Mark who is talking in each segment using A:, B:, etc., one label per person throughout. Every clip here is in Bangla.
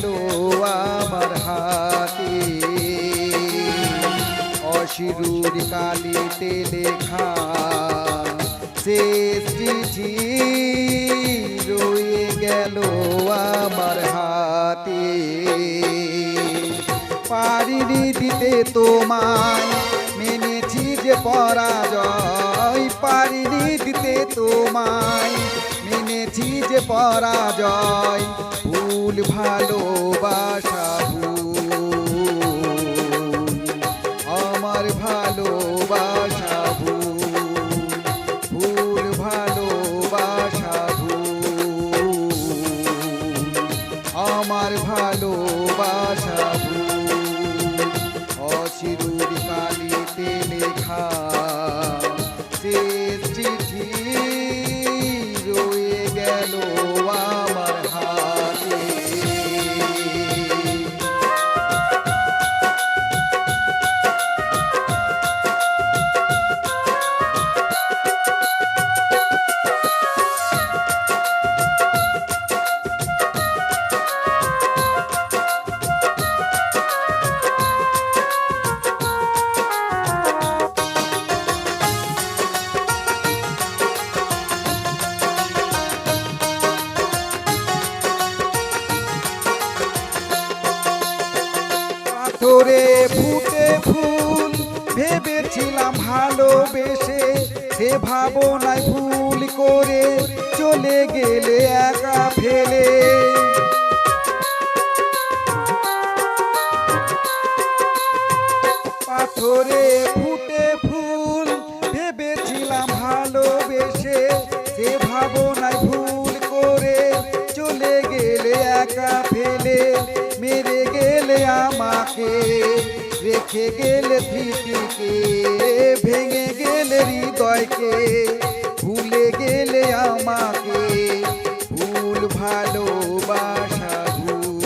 A: ভালো আমার হাতে। অশিরুর কালিতে লেখা সে চিঠি রয়ে গেল আমার হাতে। পারিনি দিতে তোমায়, মেনেছি যে পরাজয়। পারিনি দিতে তোমায় মেনেছি যে পরাজয় ভুল ভালোবাসা ভুল। আমার ভালোবাসা ভুল ভুল ভালোবাসা ভুল। আমার ভালোবাসা ভুল। অশিরুর কালিতে লেখা পাথরে ফুটে ফুল ভেবেছিলাম ভালোবেসে সে ভাবনায় ভুল করে চলে গেলে একা ফেলে। পাথরে আমাকে রেখে গেলে স্মৃতিকে ভেঙে গেলে হৃদয়কে, ভুলে গেলে আমাকে, ভুল ভালোবাসা ভুল।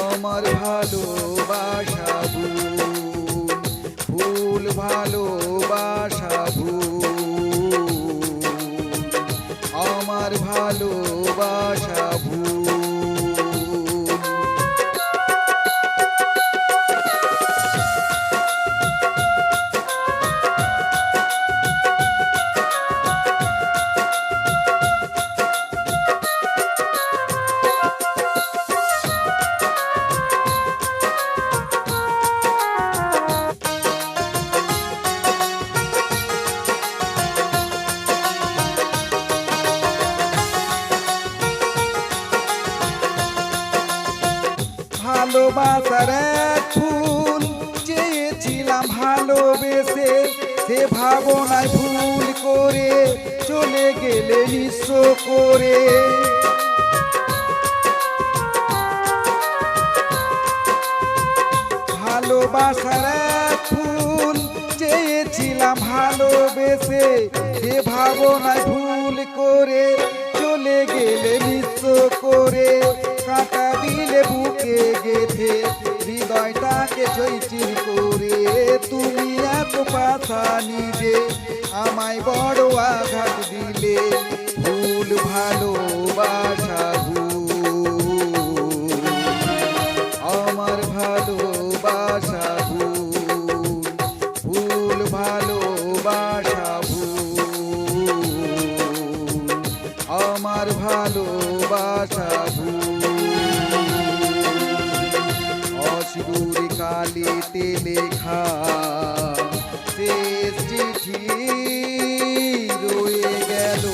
A: আমার ভালোবাসা ভুল ভুল ভালোবাসা ভুল। আমার ভালোবাসা ভালোবাসার ফুল চেয়েছিলাম ভালোবেসে, সে ভাবনায় ভুল করে চলে গেলে নিঃস্ব করে। ভালোবাসার ফুল চেয়েছিলাম ভালোবেসে, সে ভাবনায় ভুল করে চলে গেলে নিঃস্ব করে। হৃদয়টাকে চৈচির করে তুমি এত পাশা নিজে আমায় বড় আঘাত দিলে, ভুল ভালোবাসা ভুল। আমার ভালোবাসা ভুল ভুল ভালোবাসা ভুল। আমার ভালোবাসা কালিতে লেখা শেষ চিঠি রয়ে গেল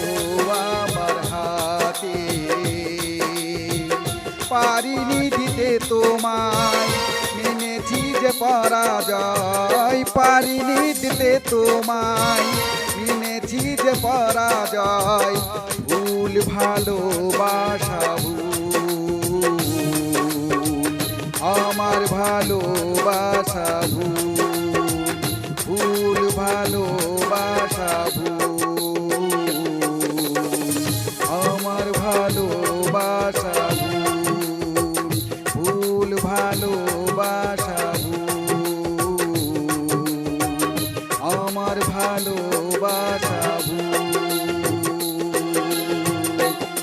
A: আমার হাতে। পারিনি দিতে তোমায়, মেনেছি যে পরাজয়। পারিনি দিতে তোমায়, মেনেছি যে পরাজয়। ভুল ভালোবাসা ভুল আমার ভালোবাসা ভুল ভুল ভালোবাসা আমার ভালোবাসা ভুল ভুল ভালোবাসা আমার ভালো